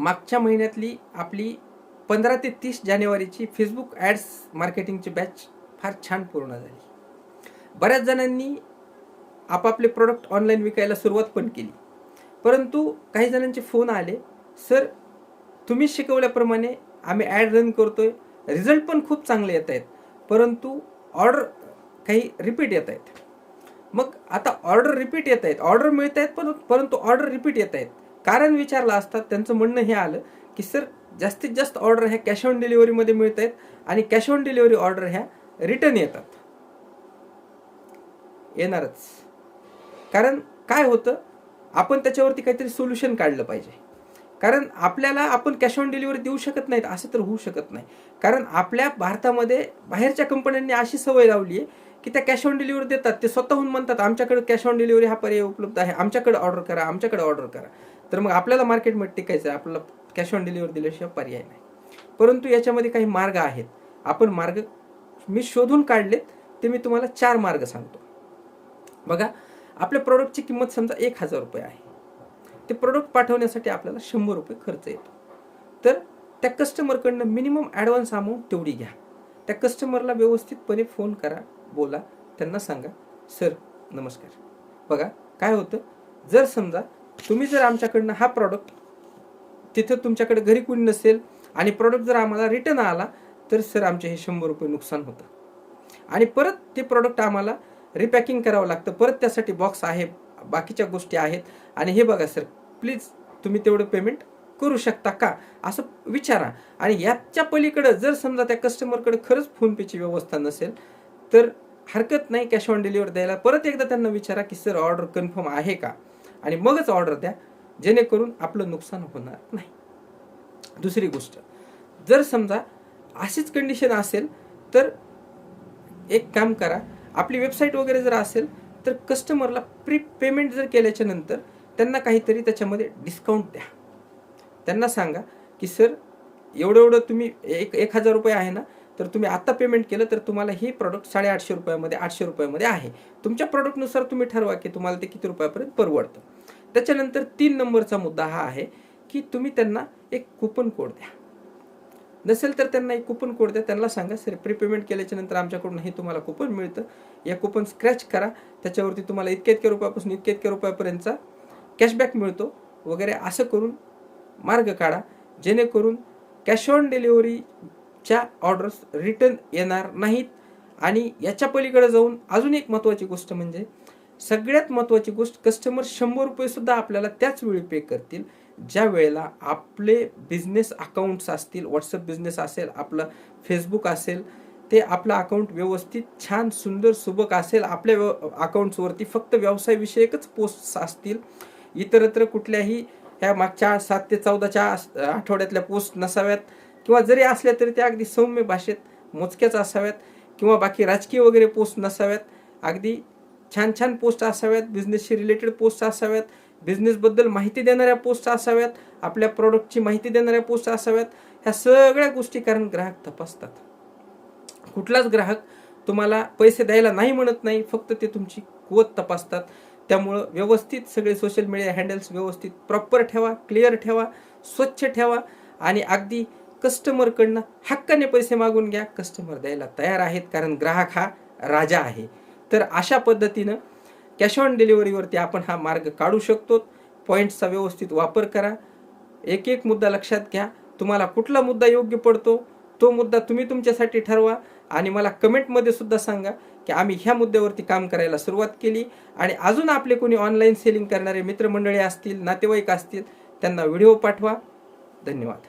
मागच्या महिन्यातली आपली पंधरा ते तीस जानेवारीची फेसबुक ॲड्स मार्केटिंगची बॅच फार छान पूर्ण झाली. बऱ्याच जणांनी आपापले प्रोडक्ट ऑनलाईन विकायला सुरुवात पण केली. परंतु काही जणांचे फोन आले. सर तुम्ही शिकवल्याप्रमाणे आम्ही ॲड रन करतो आहे रिझल्ट पण खूप चांगले येत आहेत. परंतु ऑर्डर काही रिपीट येत आहेत. मग आता ऑर्डर रिपीट येत आहेत. ऑर्डर मिळत आहेत पण परंतु ऑर्डर रिपीट येत आहेत. कारण विचारलं असतात त्यांचं म्हणणं हे आलं की सर जास्तीत जास्त ऑर्डर ह्या कॅश ऑन डिलिव्हरीमध्ये मिळत आहेत आणि कॅश ऑन डिलिव्हरी ऑर्डर ह्या रिटर्न येतात. येणारच. कारण काय होतं आपण त्याच्यावरती काहीतरी सोल्युशन काढलं पाहिजे. कारण आपल्याला आपण कॅश ऑन डिलिव्हरी देऊ शकत नाहीत असं तर होऊ शकत नाही. कारण आपल्या भारतामध्ये बाहेरच्या कंपन्यांनी अशी सवय लावली आहे की त्या कॅश ऑन डिलिव्हरी देतात ते स्वतःहून म्हणतात आमच्याकडे कॅश ऑन डिलिव्हरी हा पर्याय उपलब्ध आहे आमच्याकडे ऑर्डर करा आमच्याकडे ऑर्डर करा. तर मग आपल्याला मार्केटमध्ये टिकायचं आहे. आपल्याला कॅश ऑन डिलिव्हरी दिल्याशिवाय पर्याय नाही. परंतु याच्यामध्ये काही मार्ग आहेत. आपण मार्ग मी शोधून काढलेत ते मी तुम्हाला चार मार्ग सांगतो. बघा आपल्या प्रोडक्टची किंमत समजा एक हजार रुपये आहे. ते प्रोडक्ट पाठवण्यासाठी आपल्याला शंभर रुपये खर्च येतो. तर त्या कस्टमरकडनं मिनिमम ॲडव्हान्स अमाऊंट तेवढी घ्या. त्या कस्टमरला व्यवस्थितपणे फोन करा बोला त्यांना सांगा सर नमस्कार. बघा काय होतं? जर समजा तुम्ही जर आमच्याकडनं हा प्रॉडक्ट तिथं तुमच्याकडे घरी कोणी नसेल आणि प्रॉडक्ट जर आम्हाला रिटर्न आला तर सर आमचे हे शंभर रुपये नुकसान होतं. आणि परत ते प्रॉडक्ट आम्हाला रिपॅकिंग करावं लागतं. परत त्यासाठी बॉक्स आहे बाकीच्या गोष्टी आहेत. आणि हे बघा सर प्लीज तुम्ही तेवढं पेमेंट करू शकता का? असं विचारा. आणि याच्या पलीकडं जर समजा त्या कस्टमरकडे खरंच फोनपेची व्यवस्था नसेल तर हरकत नाही कॅश ऑन डिलिव्हरी द्यायला. परत एकदा त्यांना विचारा की सर ऑर्डर कन्फर्म आहे का? आणि मगच ऑर्डर द्या जेणेकरून आपलं नुकसान होणार नाही. दुसरी गोष्ट जर समजा अशीच कंडिशन असेल तर एक काम करा आपली वेबसाईट वगैरे जर असेल तर कस्टमरला प्री पेमेंट जर केल्याच्यानंतर त्यांना काहीतरी त्याच्यामध्ये डिस्काउंट द्या. त्यांना सांगा की सर एवढं एवढं तुम्ही एक एक हजार रुपये आहे ना तर तुम्ही आत्ता पेमेंट केलं तर तुम्हाला हे प्रॉडक्ट साडेआठशे रुपयामध्ये आठशे रुपयामध्ये आहे. तुमच्या प्रॉडक्टनुसार तुम्ही ठरवा की तुम्हाला ते किती रुपयापर्यंत परवडतं. त्याच्यानंतर तीन नंबरचा मुद्दा हा आहे की तुम्ही त्यांना एक कुपन कोड द्या. नसेल तर त्यांना एक कुपन कोड द्या. त्यांना सांगा सर प्रीपेमेंट केल्याच्यानंतर आमच्याकडून हे तुम्हाला कुपन मिळतं. या कुपन स्क्रॅच करा. त्याच्यावरती तुम्हाला इतक्या इतक्या रुपयापासून इतक्या इतक्या रुपयापर्यंतचा कॅशबॅक मिळतो. वगैरे असं करून मार्ग काढा. जेणेकरून कॅश ऑन डिलिव्हरी च्या ऑर्डर्स रिटर्न येणार नाहीत. आणि याच्या पलीकडे जाऊन अजून एक महत्त्वाची गोष्ट म्हणजे सगळ्यात महत्त्वाची गोष्ट कस्टमर शंभर रुपयेसुद्धा आपल्याला त्याच वेळी पे करतील. ज्या वेळेला आपले बिझनेस अकाउंट्स असतील व्हॉट्सअप बिझनेस असेल आपलं फेसबुक असेल ते आपलं अकाउंट व्यवस्थित छान सुंदर सुबक असेल आपल्या व्यव अकाउंट्सवरती फक्त व्यवसायविषयकच पोस्ट असतील. इतरत्र कुठल्याही ह्या मागच्या सात ते चौदाच्या आठवड्यातल्या पोस्ट नसाव्यात. किंवा जरी असल्या तरी त्या अगदी सौम्य भाषेत मोजक्याच असाव्यात किंवा बाकी राजकीय वगैरे पोस्ट नसाव्यात. अगदी छान छान पोस्ट असाव्यात बिझनेसशी रिलेटेड पोस्ट असाव्यात बिझनेसबद्दल माहिती देणाऱ्या पोस्ट असाव्यात आपल्या प्रॉडक्टची माहिती देणाऱ्या पोस्ट असाव्यात. ह्या सगळ्या गोष्टी कारण ग्राहक तपासतात. कुठलाच ग्राहक तुम्हाला पैसे द्यायला नाही म्हणत नाही फक्त ते तुमची कुवत तपासतात. त्यामुळं व्यवस्थित सगळे सोशल मीडिया हँडल्स व्यवस्थित प्रॉपर ठेवा क्लिअर ठेवा स्वच्छ ठेवा आणि अगदी कस्टमरकडनं हक्काने पैसे मागून घ्या. कस्टमर द्यायला तयार आहेत कारण ग्राहक हा राजा आहे. तर अशा पद्धतीनं कॅश ऑन डिलिव्हरीवरती आपण हा मार्ग काढू शकतो. पॉईंट्सचा व्यवस्थित वापर करा. एक एक मुद्दा लक्षात घ्या. तुम्हाला कुठला मुद्दा योग्य पडतो तो मुद्दा तुम्ही तुमच्यासाठी ठरवा आणि मला कमेंटमध्ये सुद्धा सांगा की आम्ही ह्या मुद्द्यावरती काम करायला सुरुवात केली आणि अजून आपले कोणी ऑनलाईन सेलिंग करणारे मित्रमंडळी असतील नातेवाईक असतील त्यांना व्हिडिओ पाठवा. धन्यवाद.